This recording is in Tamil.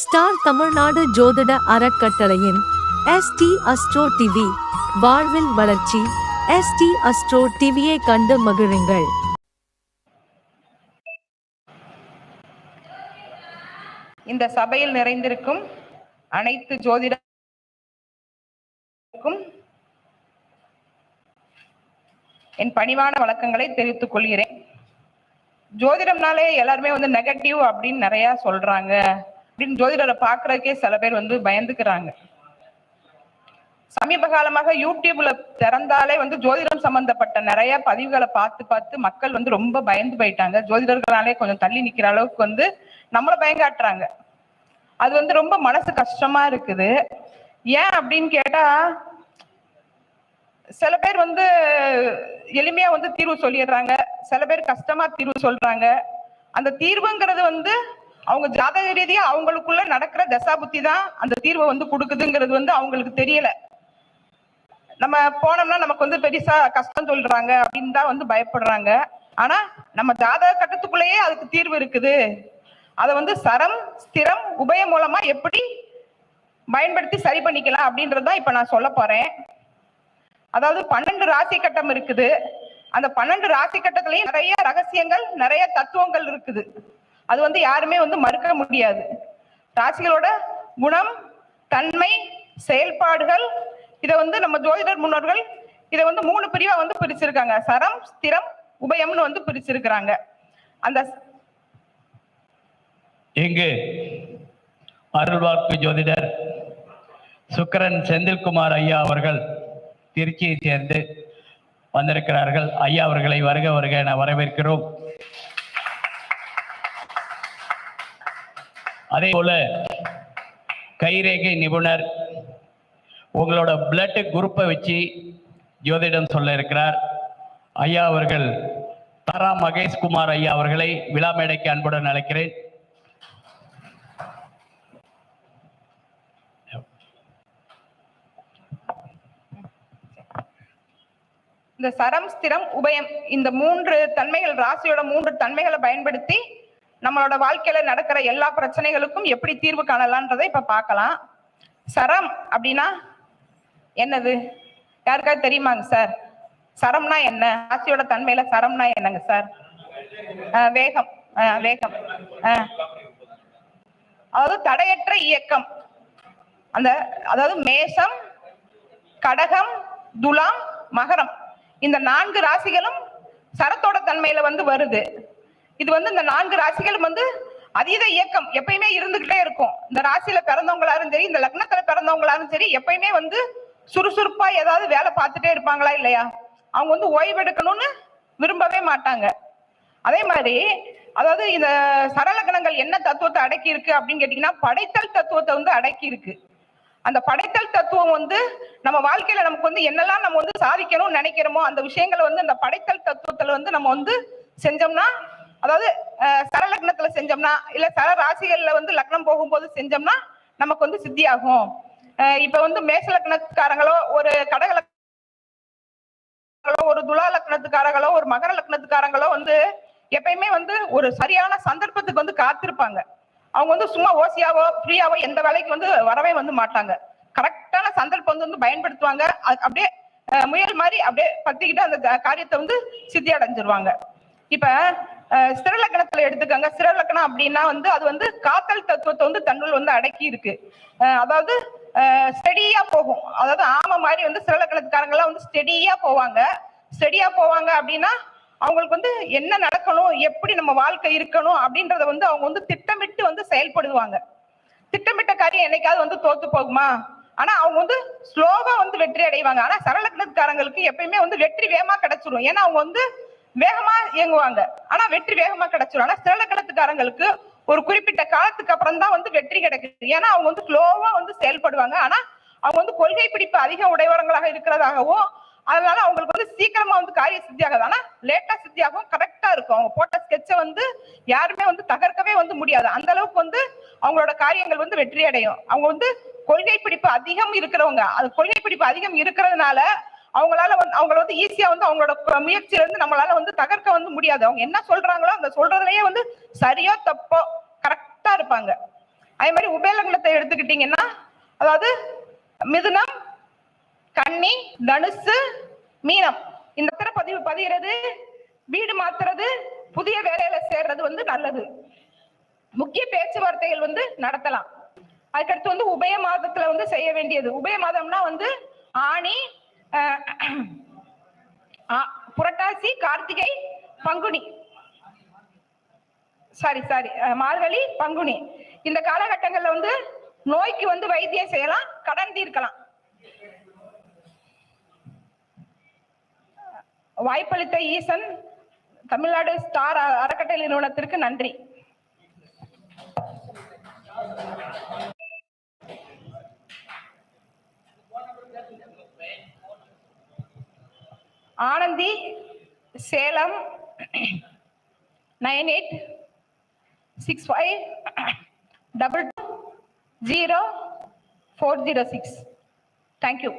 ஸ்டார் தமிழ்நாடு ஜோதிட அறக்கட்டளையின் எஸ்டி அஸ்ட்ரோ டிவி வாழ்வில் வளர்ச்சி. எஸ்டி அஸ்ட்ரோ டிவியை கண்டு மகிழுங்கள். இந்த சபையில் நிறைந்திருக்கும் அனைத்து ஜோதிட என் பணிவான வழக்கங்களை தெரிவித்துக் கொள்கிறேன். ஜோதிடம்னாலே எல்லாருமே வந்து நெகட்டிவ் அப்படின்னு நிறைய சொல்றாங்க. அப்படின்னு ஜோதிடரை பாக்குறதுக்கே சில பேர் வந்து பயந்துக்கிறாங்க. சமீப காலமாக யூடியூப்ல திறந்தாலே வந்து ஜோதிடம் சம்பந்தப்பட்ட நிறைய பதிவுகளை பார்த்து பார்த்து மக்கள் வந்து ரொம்ப பயந்து போயிட்டாங்க. ஜோதிடர்களாலே கொஞ்சம் தள்ளி நிக்கிற அளவுக்கு வந்து நம்மள பயங்காட்டுறாங்க. அது வந்து ரொம்ப மனசு கஷ்டமா இருக்குது. ஏன் அப்படின்னு கேட்டா சில பேர் வந்து எளிமையா வந்து தீர்வு சொல்லிடுறாங்க. சில பேர் கஷ்டமா தீர்வு சொல்றாங்க. அந்த தீர்வுங்கிறது வந்து அவங்க ஜாதக ரீதியா அவங்களுக்குள்ள நடக்கிற தசாபுத்தி தான் அந்த தீர்வை வந்து கொடுக்குதுங்கிறது வந்து அவங்களுக்கு தெரியல. நம்ம போனோம்னா நமக்கு வந்து பெருசா கஷ்டம் சொல்றாங்க அப்படின்னு தான் வந்து பயப்படுறாங்க. ஆனா நம்ம ஜாதக கட்டத்துக்குள்ளேயே அதுக்கு தீர்வு இருக்குது. அதை வந்து சரம் ஸ்திரம் உபயம் மூலமா எப்படி பயன்படுத்தி சரி பண்ணிக்கலாம் அப்படின்றதான் இப்ப நான் சொல்ல போறேன். அதாவது பன்னெண்டு ராசி கட்டம் இருக்குது. அந்த பன்னெண்டு ராசி கட்டத்திலையும் நிறைய ரகசியங்கள் நிறைய தத்துவங்கள் இருக்குது. அது வந்து யாருமே வந்து மறுக்க முடியாது. ராசிகளோட குணம் தன்மை செயல்பாடுகள் இதை வந்து நம்ம ஜோதிடர் முன்னோர்கள் இதை வந்து மூணு பிரிவா வந்து பிரிச்சிருக்காங்க. சரம் ஸ்திரம் உபயம்னு வந்து பிரிச்சிருக்கிறாங்க. அந்த இங்கு அருள்வாக்கு ஜோதிடர் சுக்கரன் செந்தில்குமார் ஐயா அவர்கள் திருச்சியை சேர்ந்து வந்திருக்கிறார்கள். ஐயா அவர்களை வருக வருக என வரவேற்கிறோம். அதே போல கைரேகை நிபுணர் உங்களோட பிளட் குரூப்பை வச்சு ஜோதிடம் சொல்ல இருக்கிறார். ஐயா அவர்கள் தாரா மகேஷ்குமார் ஐயா அவர்களை விழா மேடைக்கு அன்புடன் அழைக்கிறேன். இந்த சரம் ஸ்திரம் உபயம் இந்த மூன்று தன்மைகள் ராசியோட மூன்று தன்மைகளை பயன்படுத்தி நம்மளோட வாழ்க்கையில நடக்கிற எல்லா பிரச்சனைகளுக்கும் எப்படி தீர்வு காணலான்றதை இப்ப பார்க்கலாம். சரம் அப்படின்னா என்னது? யாருக்காவது தெரியுமாங்க சார் சரம்னா என்ன? ராசியோட தன்மையில சரம்னா என்னங்க சார் வேகம். வேகம். அதாவது தடையற்ற இயக்கம். அந்த அதாவது மேஷம் கடகம் துலாம் மகரம். இந்த நான்கு ராசிகளும் சரத்தோட தன்மையில வந்து வருது. இது வந்து இந்த நான்கு ராசிகளும் வந்து அதீத இயக்கம் எப்பயுமே இருந்துகிட்டே இருக்கும். இந்த ராசியில பிறந்தவங்களாலும் சரி இந்த லக்னத்துல பிறந்தவங்களாலும் சரி எப்பயுமே வந்து சுறுசுறுப்பா ஏதாவது வேலை பார்த்துட்டே இருப்பாங்களா இல்லையா? அவங்க வந்து ஓய்வெடுக்கணும்னு விரும்பவே மாட்டாங்க. அதே மாதிரி அதாவது இந்த சரலக்கணங்கள் என்ன தத்துவத்தை அடக்கி இருக்கு அப்படின்னு கேட்டீங்கன்னா படைத்தல் தத்துவத்தை வந்து அடக்கி இருக்கு அந்த படைத்தல் தத்துவம் வந்து நம்ம வாழ்க்கையில நமக்கு வந்து என்னெல்லாம் நம்ம வந்து சாதிக்கணும்னு நினைக்கிறோமோ அந்த விஷயங்களை வந்து அந்த படைத்தல் தத்துவத்துல வந்து நம்ம வந்து செஞ்சோம்னா அதாவது சர லக்னத்துல செஞ்சோம்னா இல்ல சர ராசிகள்ல வந்து லக்னம் போகும்போது செஞ்சோம்னா நமக்கு வந்து சித்தியாகும். ஆகும் இப்ப வந்து மேச லக்னக்காரங்களோ ஒரு கடக ஒரு துலா லக்னத்துக்காரங்களோ ஒரு மகர லக்னத்துக்காரங்களோ வந்து எப்பயுமே வந்து ஒரு சரியான சந்தர்ப்பத்துக்கு வந்து காத்திருப்பாங்க. அவங்க வந்து சும்மா ஓசியாவோ ஃப்ரீயாவோ எந்த வேலைக்கு வந்து வரவே வந்து மாட்டாங்க. கரெக்டான சந்தர்ப்பம் வந்து வந்து பயன்படுத்துவாங்க. அது அப்படியே முயல் மாதிரி அப்படியே பத்திக்கிட்டு அந்த க- காரியத்தை வந்து சித்தி அடைஞ்சிருவாங்க இப்ப சிறலக்கணத்துல எடுத்துக்கோங்க. சிறலக்கணம் அப்படின்னா வந்து அது வந்து காத்தல் தத்துவத்தை வந்து தன்னுள் வந்து அடக்கி இருக்கு அதாவது ஸ்டெடியா போகும். அதாவது ஆமை மாதிரி வந்து ஸ்திரலக்கணத்துக்காரங்களாம் வந்து ஸ்டெடியா போவாங்க. ஸ்டெடியா போவாங்க அப்படின்னா அவங்களுக்கு வந்து என்ன நடக்கணும் எப்படி நம்ம வாழ்க்கை இருக்கணும் அப்படின்றத வந்து அவங்க வந்து திட்டமிட்டு வந்து செயல்படுவாங்க. திட்டமிட்ட காரியம் என்னைக்காவது வந்து தோத்து போகுமா? ஆனா அவங்க வந்து ஸ்லோவா வந்து வெற்றி அடைவாங்க. ஆனா சரலக்னத்துக்காரங்களுக்கு எப்பயுமே வந்து வெற்றி வேகமா கிடைச்சிரும். ஏன்னா அவங்க வந்து வேகமா இயங்குவாங்க. ஆனா வெற்றி வேகமா கிடைச்சிடும் ஆனா சிறலக்கணத்துக்காரங்களுக்கு ஒரு குறிப்பிட்ட காலத்துக்கு அப்புறம் தான் வந்து வெற்றி கிடைக்குது. ஏன்னா அவங்க வந்து ஸ்லோவா வந்து செயல்படுவாங்க. ஆனா அவங்க வந்து கொள்கை பிடிப்பு அதிக உடையவரங்களாக இருக்கிறதாகவும் அதனால அவங்களுக்கு வந்து சீக்கிரமா வந்து காரிய சித்தி ஆகாது. ஆனா லேட்டா சித்தி ஆகும் கரெக்டா இருக்கும். அவங்க போட்ட ஸ்கெட்சை வந்து யாருமே வந்து தகர்க்கவே வந்து முடியாது. அந்த அளவுக்கு வந்து அவங்களோட காரியங்கள் வந்து வெற்றி அடையும் அவங்க வந்து கொள்கை பிடிப்பு அதிகம் இருக்கிறவங்க. அது கொள்கை பிடிப்பு அதிகம் இருக்கிறதுனால அவங்களால வந்து அவங்கள வந்து ஈஸியா வந்து அவங்களோட முயற்சியில இருந்து நம்மளால வந்து தகர்க்க வந்து முடியாது. அவங்க என்ன சொல்றாங்களோ அந்த சொல்றதுலயே வந்து சரியோ தப்போ கரெக்டா இருப்பாங்க. அதே மாதிரி உபேலங்களத்தை எடுத்துக்கிட்டீங்கன்னா அதாவது மிதுனம் கன்னி தனுசு மீனம். இந்த இடத்துல பதிவு பதிகிறது வீடு மாத்துறது புதிய வேலையில சேர்றது வந்து நல்லது. முக்கிய பேச்சுவார்த்தைகள் வந்து நடத்தலாம். அதுக்கடுத்து வந்து உபய மாதத்துல வந்து செய்ய வேண்டியது. உபய மாதம்னா வந்து ஆணி புரட்டாசி கார்த்திகை பங்குனி. சாரி சாரி மார்கழி பங்குனி. இந்த காலகட்டங்கள்ல வந்து நோய்க்கு வந்து வைத்தியம் செய்யலாம் கடன் தீர்க்கலாம். வாய்ப்பளித்த ஈசன் தமிழ்நாடு ஸ்டார் அ- அறக்கட்டளை நிறுவனத்திற்கு நன்றி. Anandhi Salem nine eight six five double two zero four zero six thank you